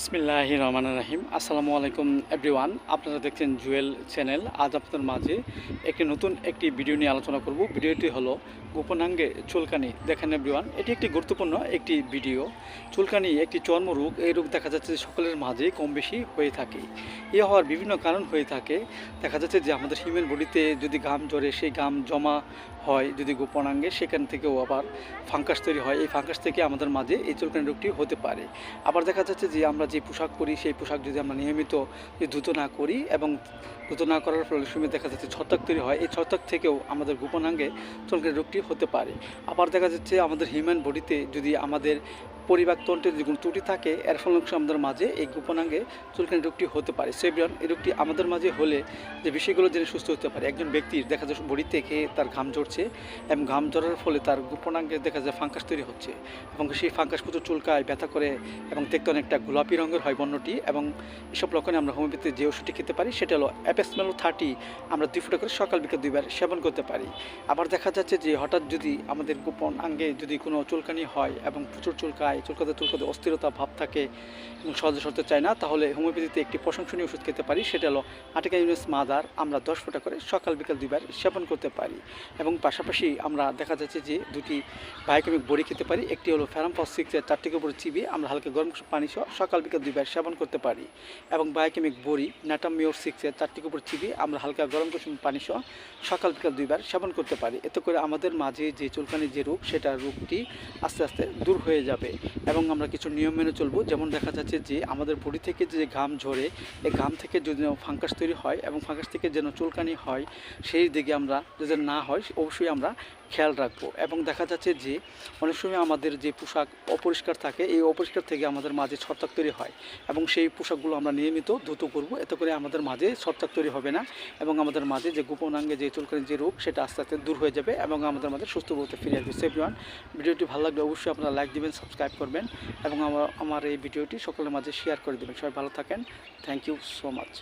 ইসমিল্লাহ রহমান রাহিম। আসসালামু আলাইকুম এভরিওয়ান, আপনারা দেখছেন জুয়েল চ্যানেল। আজ আপনাদের মাঝে একটি নতুন একটি ভিডিও নিয়ে আলোচনা করব। ভিডিওটি হলো গোপনাঙ্গে চুলকানি। দেখেন এভরিওয়ান, এটি একটি গুরুত্বপূর্ণ একটি ভিডিও। চুলকানি একটি চর্মরোগ এই রোগ দেখা যাচ্ছে যে সকলের মাঝে কম বেশি হয়ে থাকে। এ হওয়ার বিভিন্ন কারণ হয়ে থাকে। দেখা যাচ্ছে যে আমাদের হিউম্যান বডিতে যদি ঘাম ঝরে, সেই ঘাম জমা হয় যদি গোপনাঙ্গে, সেখান থেকেও আবার ফাঙ্কাস তৈরি হয়। এই ফাঙ্কাস থেকে আমাদের মাঝে এই চুলকানি রোগটি হতে পারে। আবার দেখা যাচ্ছে যে আমরা যে পোশাক পরি, সেই পোশাক যদি আমরা নিয়মিত দ্রুত না করি এবং দ্রুত না করার ফলে সময় দেখা যাচ্ছে ছত্রাক তৈরি হয়, এই ছত্রাক থেকেও আমাদের গোপনাঙ্গে চুলকানি রোগটি হতে পারে। আবার দেখা যাচ্ছে আমাদের হিউম্যান বডিতে যদি আমাদের পরিবাকতন্ত্রে যদি কোনো ত্রুটি থাকে, এর ফলে আমাদের মাঝে এই গোপনাঙ্গে চুলকানি রোগটি হতে পারে। সেবিয়ন এই রোগটি আমাদের মাঝে হলে যে বিষয়গুলো জেনে সুস্থ হতে পারে। একজন ব্যক্তির দেখা যায় বডি থেকে তার ঘাম ঝরছে এবং ঘাম ঝরার ফলে তার গোপনাঙ্গে দেখা যায় ফাঙ্কাস তৈরি হচ্ছে এবং সেই ফাঙ্কাস প্রচুর চুলকায়, ব্যথা করে এবং দেখতে অনেকটা গোলাপি রঙের হয় বর্ণটি এবং এসব লক্ষণে আমরা হোমিওপ্যাথি যে ওষুধটি খেতে পারি, সেটা হলো অ্যাপেসমেলো থার্টি। আমরা দুই ফুটা করে সকাল বিকেল দুইবার সেবন করতে পারি। আবার দেখা যাচ্ছে যে হঠাৎ যদি আমাদের গোপন আঙ্গে যদি কোনো চুলকানি হয় এবং প্রচুর চুলকায়, চুলকাতে চুলকাতে অস্থিরতা ভাব থাকে এবং সহজে সরতে চায় না, তাহলে হোমিওপ্যাথিতে একটি প্রশংসনীয় ওষুধ খেতে পারি, সেটা হলো আটিকা ইউনিস মাদার। আমরা দশ ফুটা করে সকাল বিকেল দুইবার সেবন করতে পারি এবং পাশাপাশি আমরা দেখা যাচ্ছে যে দুটি বায়োকেমিক বড়ি খেতে পারি। একটি হলো ফ্যারামফস সিক্সের চারটিকে উপরে চিবিয়ে আমরা হালকা গরম পানি সহ সকাল বিকেল দুইবার সেবন করতে পারি। এবং বায়োকেমিক বড়ি ন্যাটামিওর সিক্সের চারটিকে উপরে চিবিয়ে আমরা হালকা গরম কুসুম পানি সহ সকাল বিকাল দুইবার সেবন করতে পারি। এতে করে আমাদের মাঝে যে চুলকানি যে রোগ সেটা রোগটি আস্তে আস্তে দূর হয়ে যাবে। এবং আমরা কিছু নিয়ম মেনে চলবো। যেমন দেখা যাচ্ছে যে আমাদের বডি থেকে যে ঘাম ঝরে, এই ঘাম থেকে যদি ফাঙ্কাস তৈরি হয় এবং ফাঙ্কাস থেকে যেন চুলকানি হয়, সেই দিকে আমরা যদি না হয়, অবশ্যই আমরা খেয়াল রাখব। এবং দেখা যাচ্ছে যে অনেক সময় আমাদের যে পোশাক অপরিষ্কার থাকে, এই অপরিষ্কার থেকে আমাদের মাঝে ছত্রাক তৈরি হয় এবং সেই পোশাকগুলো আমরা নিয়মিত ধুত করব। এতে করে আমাদের মাঝে ছত্রাক তৈরি হবে না এবং আমাদের মাঝে যে গোপনাঙ্গে যে চুলকানি যে রোগ সেটা আস্তে আস্তে দূর হয়ে যাবে এবং আমাদের মাঝে সুস্থ বলতে ফিরে আসবে। সেভিওয়ান ভিডিওটি ভালো লাগলে অবশ্যই আপনারা লাইক দেবেন সাবস্ক্রাইব করবেন এবং আমার আমার এই ভিডিওটি সকলের মাঝে শেয়ার করে দেবেন। সবাই ভালো থাকেন। Thank you so much